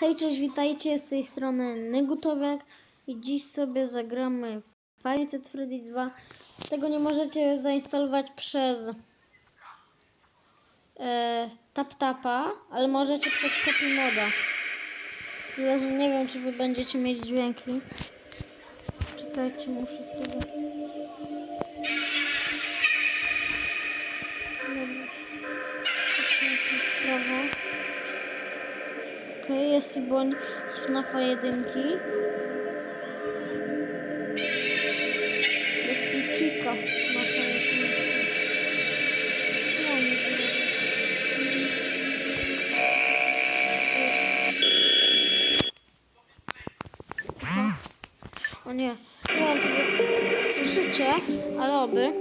Hej, cześć, witajcie, z tej strony Nygutowek i dziś sobie zagramy w at Freddy 2. Tego nie możecie zainstalować przez e, TapTapa, ale możecie przez Copy Moda. Tyle, że nie wiem, czy wy będziecie mieć dźwięki. Czekajcie, muszę sobie... Dobra. Prawo. Okej, jest Iboń z FNAFa 1. Jest Chica z FNAFa 1. Co oni zrobią? Aha. O nie, nie wiem czy wy słyszycie, ale oby.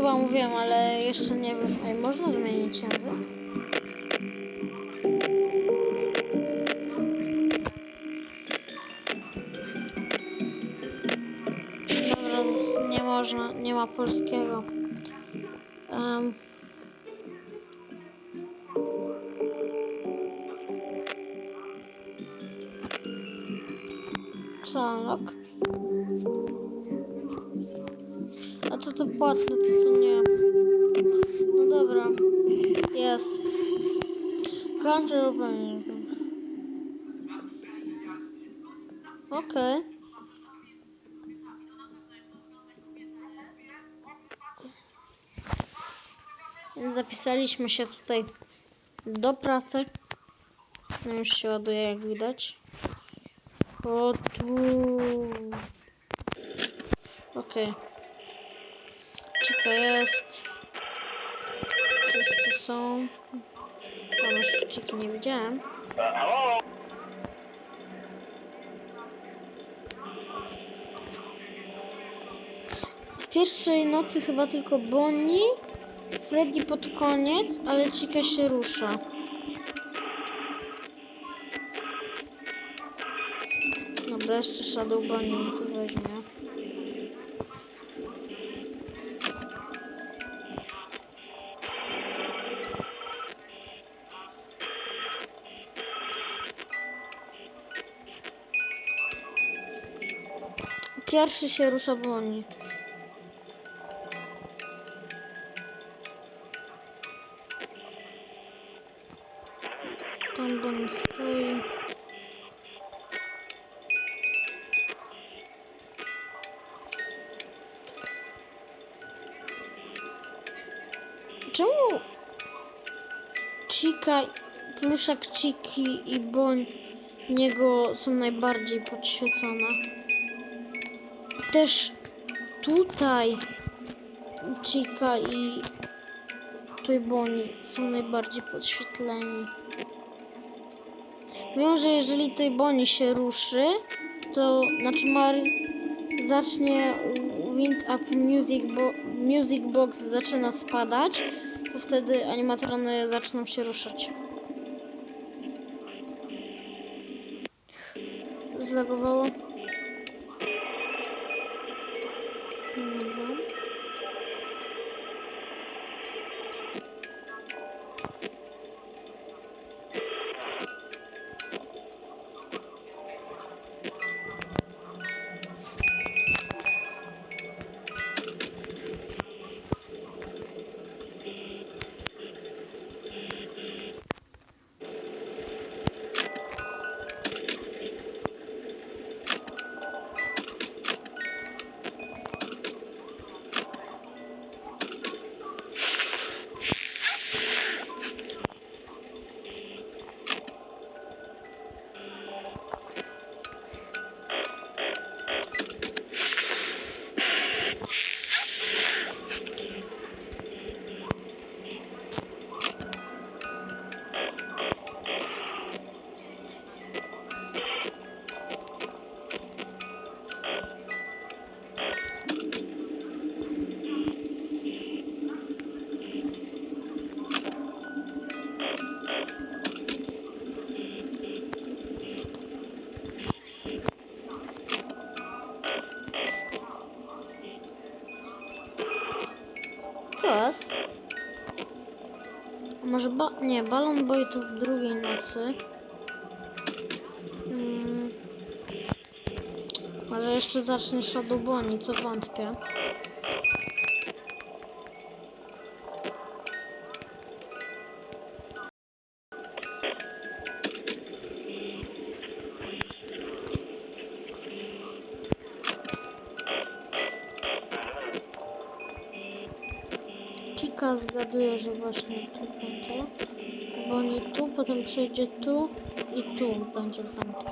Chyba mówiłem, ale jeszcze nie wiem. Ej, można zmienić język? Dobra, nie można, nie ma polskiego. Um. Co? A to to płatne, Kończę lub nie. Okej. Więc Zapisaliśmy się tutaj do pracy. No już się ładuje, jak widać. O tu. Okej. Chica jest. Wszyscy są. Jeszcze Chiki nie widziałem. W pierwszej nocy chyba tylko Bonnie, Freddy pod koniec, ale Chica się rusza. Dobra, jeszcze Shadow mi tu weźmie. Pierwszy się rusza Bonnie. Tam Bonnie stoi. Czemu Chica, pluszak Chiki i Boń niego są najbardziej podświecone? Też tutaj Chica i Toy Bonnie są najbardziej podświetleni. Wiem, że jeżeli Toy Bonnie się ruszy, to znaczy Mari zacznie Wind Up Music, bo music Box zaczyna spadać, to wtedy animatrony zaczną się ruszać. Zlagowało. Jest? A może ba... Nie, Balon Boy to w drugiej nocy. Mm. Może jeszcze zacznie Shadow Bonnie, co wątpię. Chica zgaduje, że właśnie tu będzie. Bo nie tu, potem przejdzie tu i tu będzie wędka.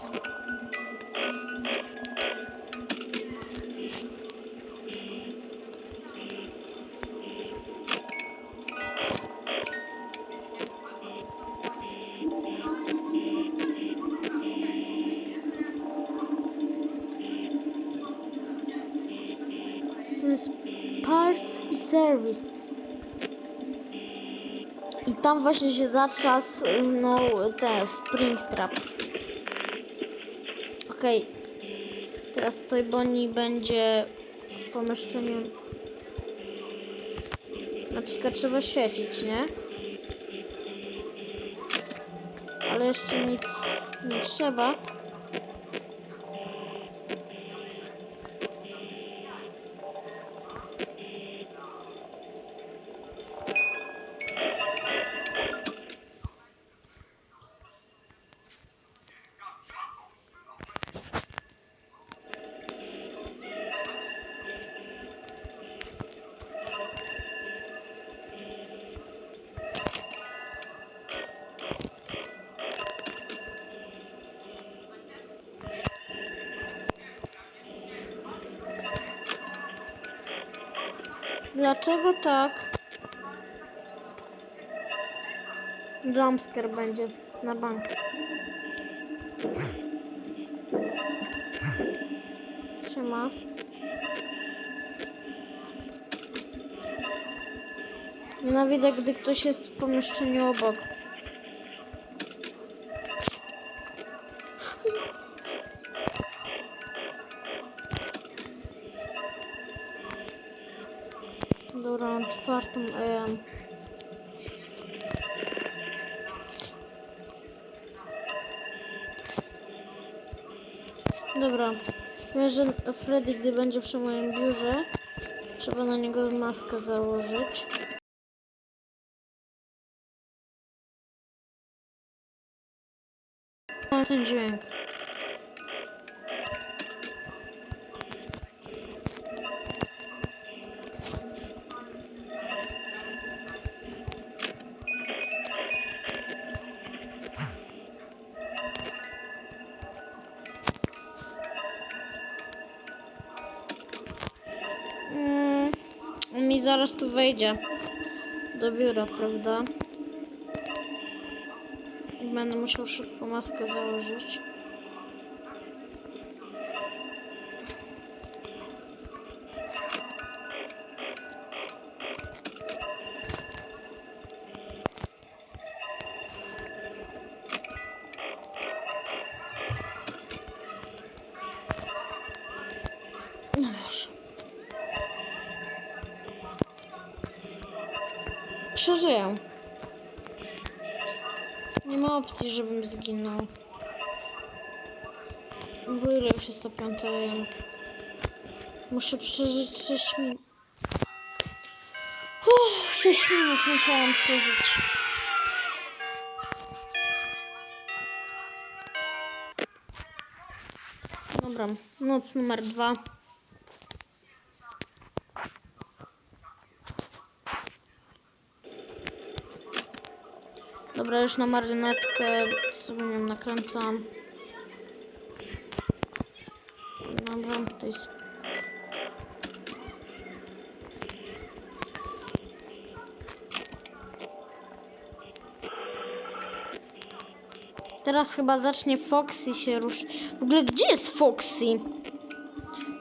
Parts i service. Tam właśnie się zaczas, no, ten spring trap. Okej. Teraz tutaj Bonnie będzie w pomieszczeniu. Na przykład trzeba świecić, nie? Ale jeszcze nic nie trzeba. Dlaczego tak? Jumpscare będzie na bank. Trzyma. Nienawidzę, gdy ktoś jest w pomieszczeniu obok. Czwartą AM. Dobra. Wiem, że Freddy, gdy będzie przy moim biurze, trzeba na niego maskę założyć. Mam ten dźwięk. Mi zaraz tu wejdzie do biura, prawda? Będę musiał szybko maskę założyć. Przeżyję. Nie ma opcji, żebym zginął. Bo ile już jest to piąte? Muszę przeżyć 6 minut. Uff, 6 minut musiałam przeżyć. Dobra, noc numer dwa. Dobra, już na marionetkę sobie nią nakręcam. Tutaj. Teraz chyba zacznie Foxy się ruszyć. W ogóle gdzie jest Foxy?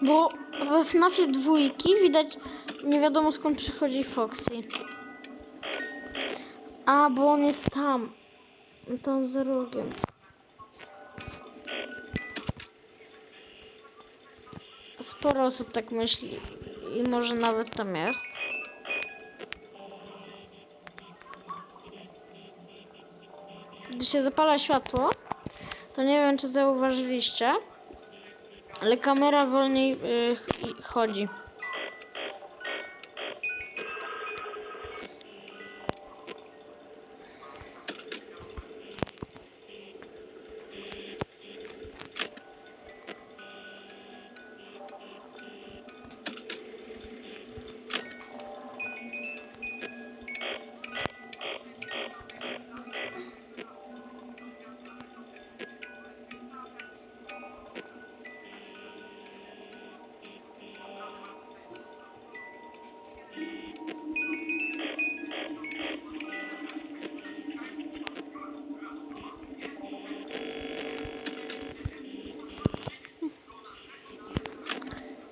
Bo we FNAFie dwójki widać nie wiadomo skąd przychodzi Foxy. A, bo on jest tam. To z rogiem. Sporo osób tak myśli. I może nawet tam jest. gdy się zapala światło, to nie wiem, czy zauważyliście, ale kamera wolniej y, ch- chodzi.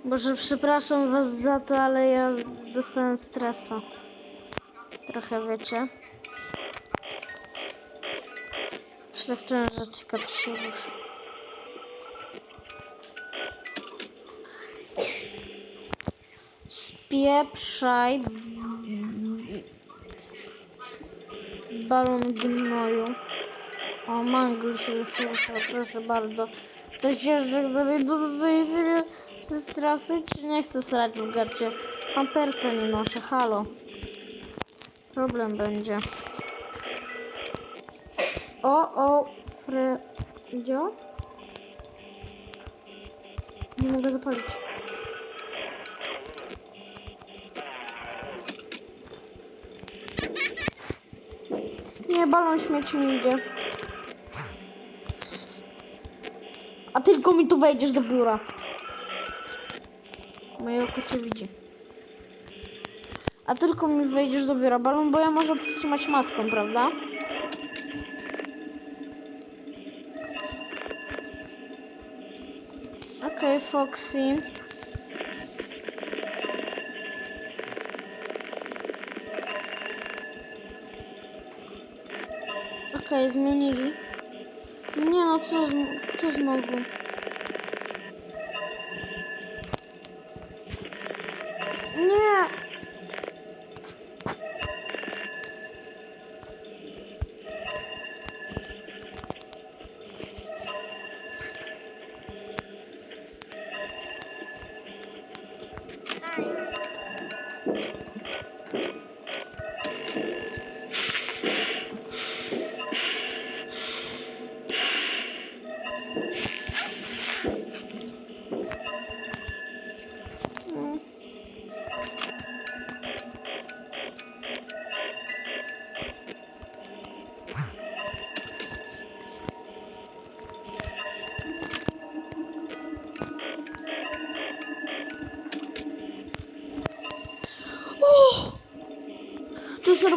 Boże, przepraszam was za to, ale ja dostałem stresa. Trochę wiecie. Coś tak czułem, że czeka to się ruszy. Spieprzaj balon gnoju. O, mangl się już rusza, proszę bardzo. To się sobie dobrze i sobie ze strasy, czy nie chcę srać w gacie? Pamperce nie noszę, halo. Problem będzie. O, o, Fredzio? Nie mogę zapalić. Nie, balon śmieć mi idzie. A tylko mi tu wejdziesz do biura. Moje oko cię widzi. A tylko mi wejdziesz do biura balon, bo ja może powstrzymać maską, prawda? Okej, Foxy. Okej, zmienili. Nie no, co, co znowu? Nie!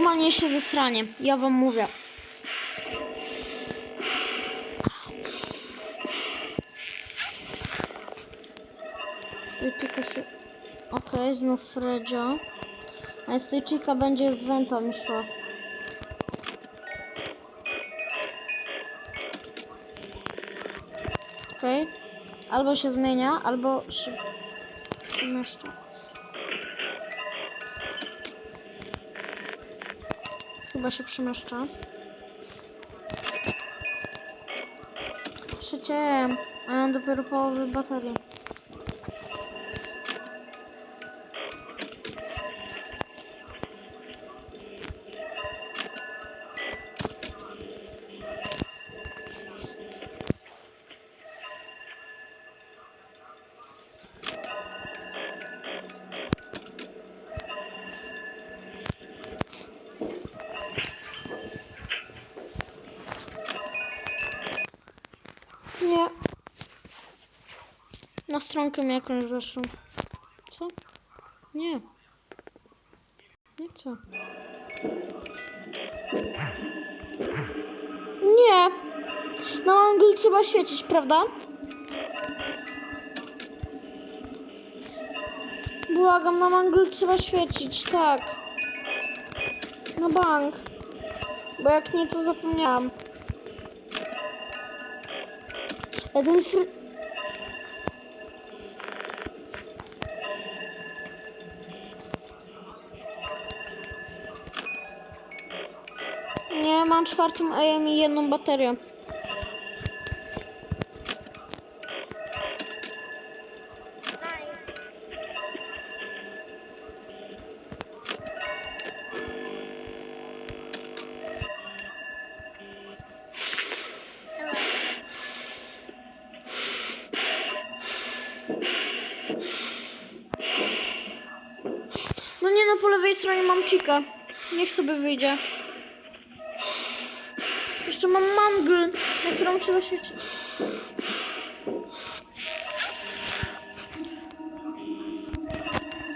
Normalnie się zesranie, ja wam mówię. Stójczyka się... Okej, znów Fredzio. A stójczyka będzie z Wenta mi szła. Okej. Albo się zmienia, albo się przemieszcza. Chyba się przemieszcza. Trzecie, a ja mam dopiero połowę baterii. Stronkę mi jakąś weszło. Co? Nie. Nie co? Nie. Na angiel trzeba świecić, prawda? Błagam, na angiel trzeba świecić, tak. Na bank. Bo jak nie, to zapomniałam. Ten fr... Czwartą AM i jedną baterię. No nie, no po lewej stronie mam cika. Niech sobie wyjdzie. Jeszcze mam mangl, na którą trzeba świecić.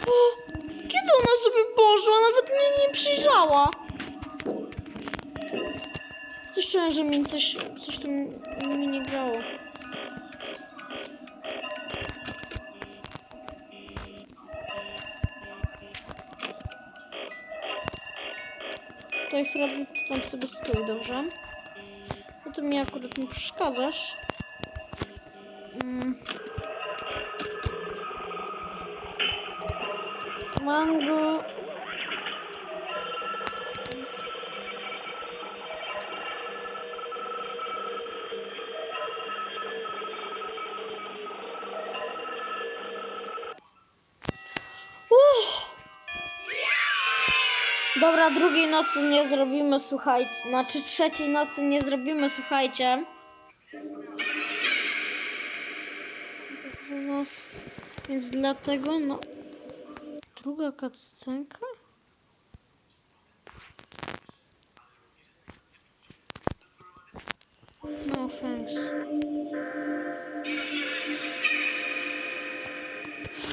O, kiedy ona sobie poszła? Nawet mnie nie przyjrzała. Coś czułem, że mi coś, coś tu mi nie grało. I Freddy, ty tam sobie stój, dobrze? To mi akurat nie przeszkadzasz. Mm. Mango. Dobra, drugiej nocy nie zrobimy, słuchajcie. Znaczy trzeciej nocy nie zrobimy, słuchajcie. No, więc dlatego, no. Druga cutscenka? No, thanks.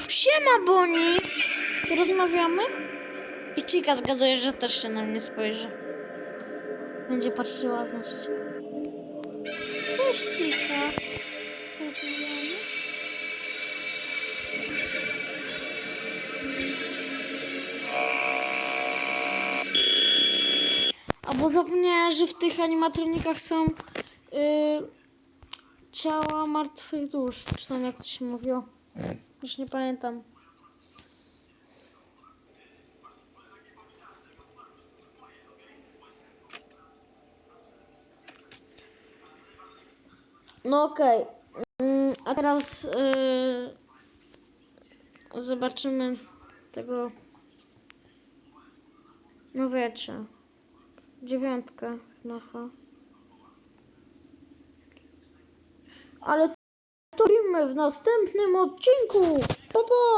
Siema, Boni! Rozmawiamy? I Chica zgaduje, że też się na mnie spojrzy. Będzie patrzyła, znaczy. Cześć. Rozmawiamy? Albo zapomniałem, że w tych animatronikach są yy, ciała martwych dusz. Czy tam jak to się mówiło? Już nie pamiętam. No okej. Mm, A teraz yy, zobaczymy tego. No wiecie. Dziewiątkę. Nacha. Ale to robimy w następnym odcinku. Pa, pa!